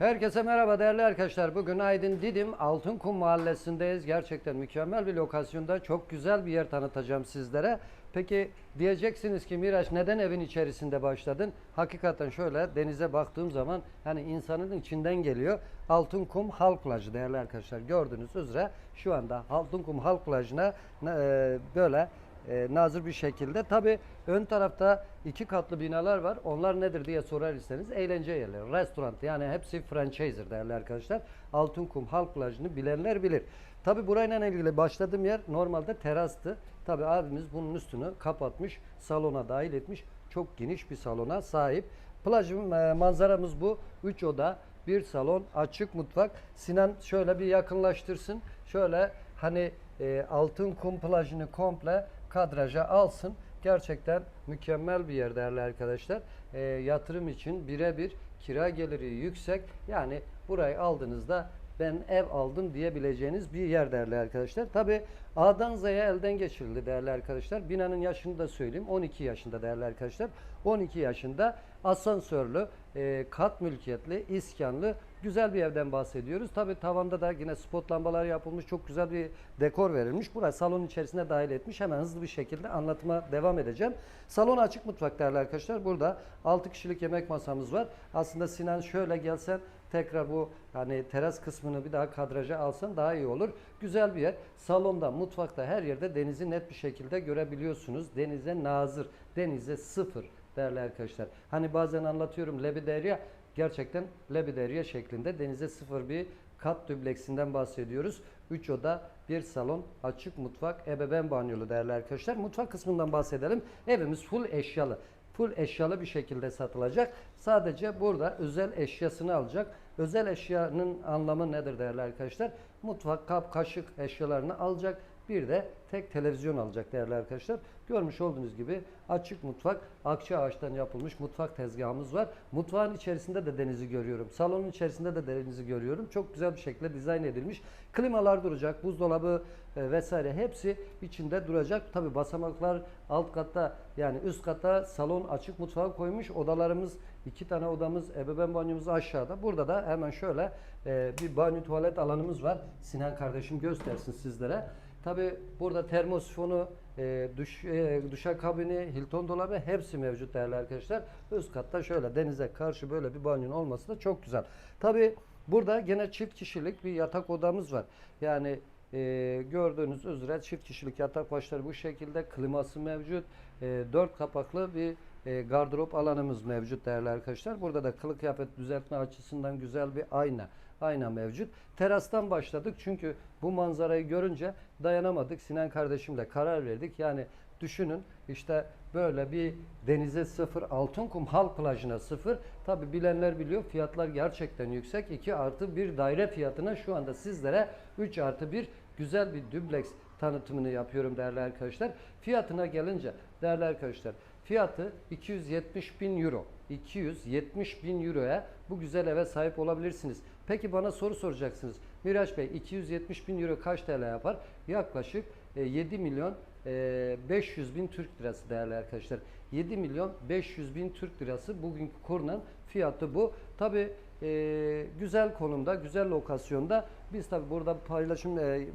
Herkese merhaba değerli arkadaşlar. Bugün Aydın Didim Altınkum Mahallesi'ndeyiz. Gerçekten mükemmel bir lokasyonda çok güzel bir yer tanıtacağım sizlere. Peki diyeceksiniz ki Miraç neden evin içerisinde başladın? Hakikaten şöyle denize baktığım zaman hani insanın içinden geliyor. Altınkum Halk Plajı değerli arkadaşlar. Gördüğünüz üzere şu anda Altınkum Halk Plajı'na e, böyle e, nazır bir şekilde. Tabi ön tarafta iki katlı binalar var. Onlar nedir diye sorar iseniz eğlence yerleri, restoran yani hepsi franchise'dir değerli arkadaşlar. Altınkum Halk Plajı'nı bilenler bilir. Tabi burayla ilgili başladığım yer normalde terastı. Tabi abimiz bunun üstünü kapatmış, salona dahil etmiş. Çok geniş bir salona sahip. Plajın e, manzaramız bu. 3 oda, bir salon, açık mutfak. Sinan şöyle bir yakınlaştırsın. Şöyle hani e, altın kum plajını komple kadraja alsın. Gerçekten mükemmel bir yer değerli arkadaşlar. E, yatırım için birebir kira geliri yüksek. Yani burayı aldığınızda ben ev aldım diyebileceğiniz bir yer değerli arkadaşlar. Tabi A'dan Z'ye elden geçirildi değerli arkadaşlar. Binanın yaşını da söyleyeyim. 12 yaşında değerli arkadaşlar. 12 yaşında asansörlü, e, kat mülkiyetli, iskanlı güzel bir evden bahsediyoruz. Tabi tavanda da yine spot lambalar yapılmış. Çok güzel bir dekor verilmiş. Burası salonun içerisine dahil etmiş. Hemen hızlı bir şekilde anlatıma devam edeceğim. Salon açık mutfak değerli arkadaşlar. Burada 6 kişilik yemek masamız var. Aslında Sinan şöyle gelsen tekrar bu hani teras kısmını bir daha kadraja alsan daha iyi olur. Güzel bir yer. Salonda, mutfakta her yerde denizi net bir şekilde görebiliyorsunuz. Denize nazır, denize sıfır değerli arkadaşlar. Hani bazen anlatıyorum Lebiderya gerçekten Lebiderya şeklinde denize sıfır bir kat dübleksinden bahsediyoruz. 3 oda, bir salon, açık mutfak, ebeveyn banyolu değerli arkadaşlar. Mutfak kısmından bahsedelim. Evimiz full eşyalı. Full eşyalı bir şekilde satılacak. Sadece burada özel eşyasını alacak. Özel eşyanın anlamı nedir değerli arkadaşlar? Mutfak, kap, kaşık eşyalarını alacak. Bir de tek televizyon alacak değerli arkadaşlar. Görmüş olduğunuz gibi açık mutfak, akça ağaçtan yapılmış mutfak tezgahımız var. Mutfağın içerisinde de denizi görüyorum. Salonun içerisinde de denizi görüyorum. Çok güzel bir şekilde dizayn edilmiş. Klimalar duracak, buzdolabı e, vesaire hepsi içinde duracak. Tabi basamaklar alt katta yani üst katta salon açık mutfağı koymuş. Odalarımız iki tane odamız, ebeveyn banyomuz aşağıda. Burada da hemen şöyle e, bir banyo tuvalet alanımız var. Sinan kardeşim göstersin sizlere. Tabi burada termosifonu, e, duş, e, duşakabini, Hilton dolabı hepsi mevcut değerli arkadaşlar. Üst katta şöyle denize karşı böyle bir banyonun olması da çok güzel. Tabi burada gene çift kişilik bir yatak odamız var. Yani e, gördüğünüz üzere çift kişilik yatak başları bu şekilde kliması mevcut. E, dört kapaklı bir e, gardırop alanımız mevcut değerli arkadaşlar. Burada da kılık kıyafet düzeltme açısından güzel bir ayna ayna mevcut. Terastan başladık çünkü bu manzarayı görünce dayanamadık. Sinan kardeşimle karar verdik. Yani düşünün işte böyle bir denize sıfır, Altınkum halk plajına sıfır. Tabi bilenler biliyor fiyatlar gerçekten yüksek. 2 artı 1 daire fiyatına şu anda sizlere 3 artı 1 güzel bir dübleks tanıtımını yapıyorum değerli arkadaşlar. Fiyatına gelince değerli arkadaşlar fiyatı 270 bin euro. 270 bin euroya bu güzel eve sahip olabilirsiniz. Peki bana soru soracaksınız. Miraç Bey 270 bin euro kaç TL yapar? Yaklaşık e, 7 milyon e, 500 bin Türk lirası değerli arkadaşlar. 7 milyon 500 bin Türk lirası bugünkü kurulan fiyatı bu. Tabi e, güzel konumda, güzel lokasyonda. Biz tabi burada paylaşım e, e,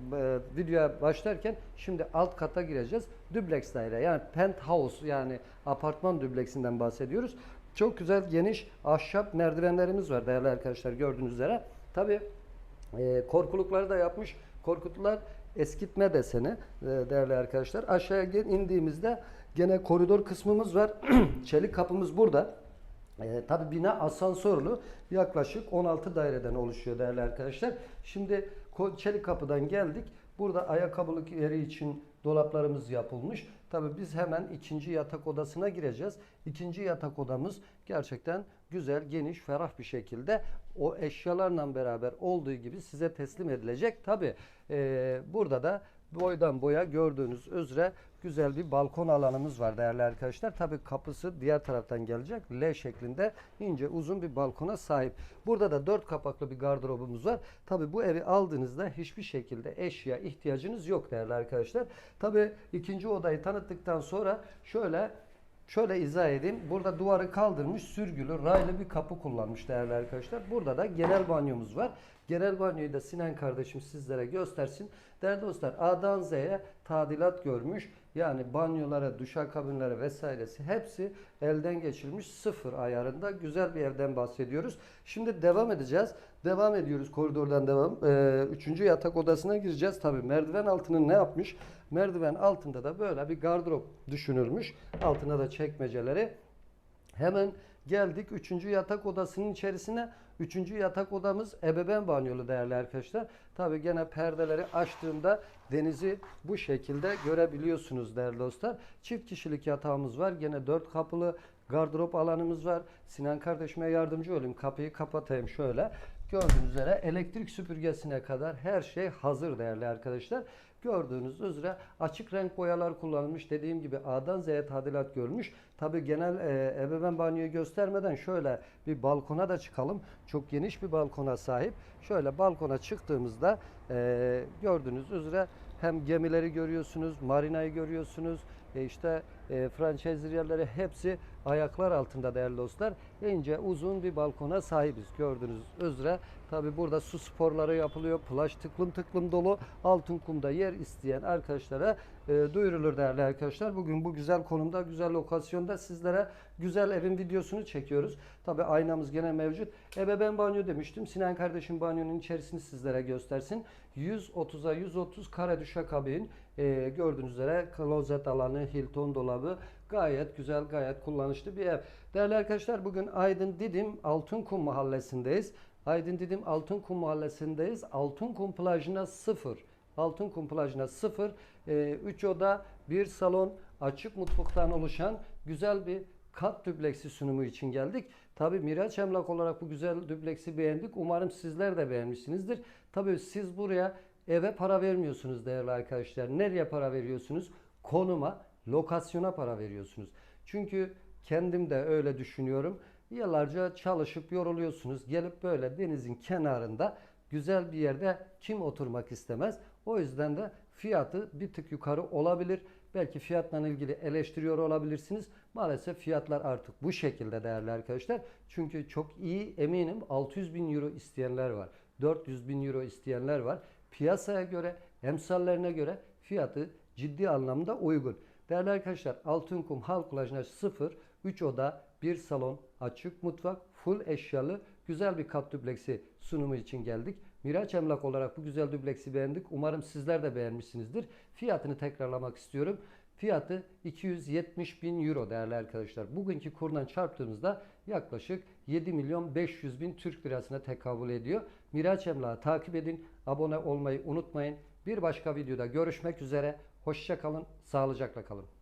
videoya başlarken şimdi alt kata gireceğiz. Dübleks daire yani penthouse yani apartman dübleksinden bahsediyoruz. Çok güzel geniş ahşap merdivenlerimiz var değerli arkadaşlar gördüğünüz üzere. Tabi e, korkulukları da yapmış. Korkutlar eskitme deseni e, değerli arkadaşlar. Aşağıya indiğimizde gene koridor kısmımız var. Çelik kapımız burada. E, tabii bina asansörlü yaklaşık 16 daireden oluşuyor değerli arkadaşlar. Şimdi çelik kapıdan geldik. Burada ayakkabılık yeri için dolaplarımız yapılmış. Tabii biz hemen ikinci yatak odasına gireceğiz. İkinci yatak odamız gerçekten güzel, geniş, ferah bir şekilde o eşyalarla beraber olduğu gibi size teslim edilecek. Tabii e, burada da boydan boya gördüğünüz üzere güzel bir balkon alanımız var değerli arkadaşlar. Tabii kapısı diğer taraftan gelecek. L şeklinde ince uzun bir balkona sahip. Burada da dört kapaklı bir gardırobumuz var. Tabii bu evi aldığınızda hiçbir şekilde eşya ihtiyacınız yok değerli arkadaşlar. Tabii ikinci odayı tanıttıktan sonra şöyle Şöyle izah edeyim. Burada duvarı kaldırmış sürgülü raylı bir kapı kullanmış değerli arkadaşlar. Burada da genel banyomuz var. Genel banyoyu da Sinan kardeşim sizlere göstersin. Değerli dostlar A'dan Z'ye tadilat görmüş. Yani banyolara, duşakabinlere vesairesi hepsi elden geçirilmiş sıfır ayarında güzel bir evden bahsediyoruz. Şimdi devam edeceğiz. Devam ediyoruz koridordan devam. Ee, üçüncü yatak odasına gireceğiz. Tabi merdiven altının ne yapmış? Merdiven altında da böyle bir gardırop düşünülmüş. Altına da çekmeceleri. Hemen geldik 3. yatak odasının içerisine. 3. yatak odamız ebeveyn banyolu değerli arkadaşlar. Tabi gene perdeleri açtığımda denizi bu şekilde görebiliyorsunuz değerli dostlar. Çift kişilik yatağımız var. Gene 4 kapılı gardırop alanımız var. Sinan kardeşime yardımcı olayım. Kapıyı kapatayım şöyle. Gördüğünüz üzere elektrik süpürgesine kadar her şey hazır değerli arkadaşlar. Gördüğünüz üzere açık renk boyalar kullanılmış. Dediğim gibi A'dan Z'ye tadilat görmüş. Tabi genel e, ebeveyn banyoyu göstermeden şöyle bir balkona da çıkalım. Çok geniş bir balkona sahip. Şöyle balkona çıktığımızda e, gördüğünüz üzere hem gemileri görüyorsunuz, marinayı görüyorsunuz. E işte e, franchise yerleri hepsi ayaklar altında değerli dostlar. İnce uzun bir balkona sahibiz gördüğünüz üzere. Tabi burada su sporları yapılıyor. Plaj tıklım tıklım dolu. Altın kumda yer isteyen arkadaşlara e, duyurulur değerli arkadaşlar. Bugün bu güzel konumda, güzel lokasyonda sizlere güzel evin videosunu çekiyoruz. Tabi aynamız gene mevcut. Ebeveyn banyo demiştim. Sinan kardeşim banyonun içerisini sizlere göstersin. 130'a 130 kare düşakabin. E, gördüğünüz üzere klozet alanı, Hilton dolabı gayet güzel, gayet kullanışlı bir ev. Değerli arkadaşlar bugün Aydın Didim Altınkum mahallesindeyiz. Aydın Didim Altınkum mahallesindeyiz. Altınkum plajına sıfır. Altınkum plajına sıfır. 3 oda, bir salon, açık mutfaktan oluşan güzel bir kat düpleksi sunumu için geldik. Tabi Miraç Emlak olarak bu güzel düpleksi beğendik. Umarım sizler de beğenmişsinizdir. Tabi siz buraya eve para vermiyorsunuz değerli arkadaşlar. Nereye para veriyorsunuz? Konuma, lokasyona para veriyorsunuz. Çünkü kendim de öyle düşünüyorum. Yıllarca çalışıp yoruluyorsunuz. Gelip böyle denizin kenarında güzel bir yerde kim oturmak istemez? O yüzden de fiyatı bir tık yukarı olabilir. Belki fiyatla ilgili eleştiriyor olabilirsiniz. Maalesef fiyatlar artık bu şekilde değerli arkadaşlar. Çünkü çok iyi eminim 600 bin euro isteyenler var. 400 bin euro isteyenler var. Piyasaya göre, emsallerine göre fiyatı ciddi anlamda uygun. Değerli arkadaşlar Altınkum Halk Plajı'na 0, 3 oda, 1 salon, açık mutfak, full eşyalı güzel bir kat düpleksi sunumu için geldik. Miraç Emlak olarak bu güzel düpleksi beğendik. Umarım sizler de beğenmişsinizdir. Fiyatını tekrarlamak istiyorum. Fiyatı 270 bin euro değerli arkadaşlar. Bugünkü kurdan çarptığımızda yaklaşık 7 milyon 500 bin Türk lirasına tekabül ediyor. Miraç Emlak'ı takip edin. Abone olmayı unutmayın. Bir başka videoda görüşmek üzere. Hoşça kalın, sağlıcakla kalın.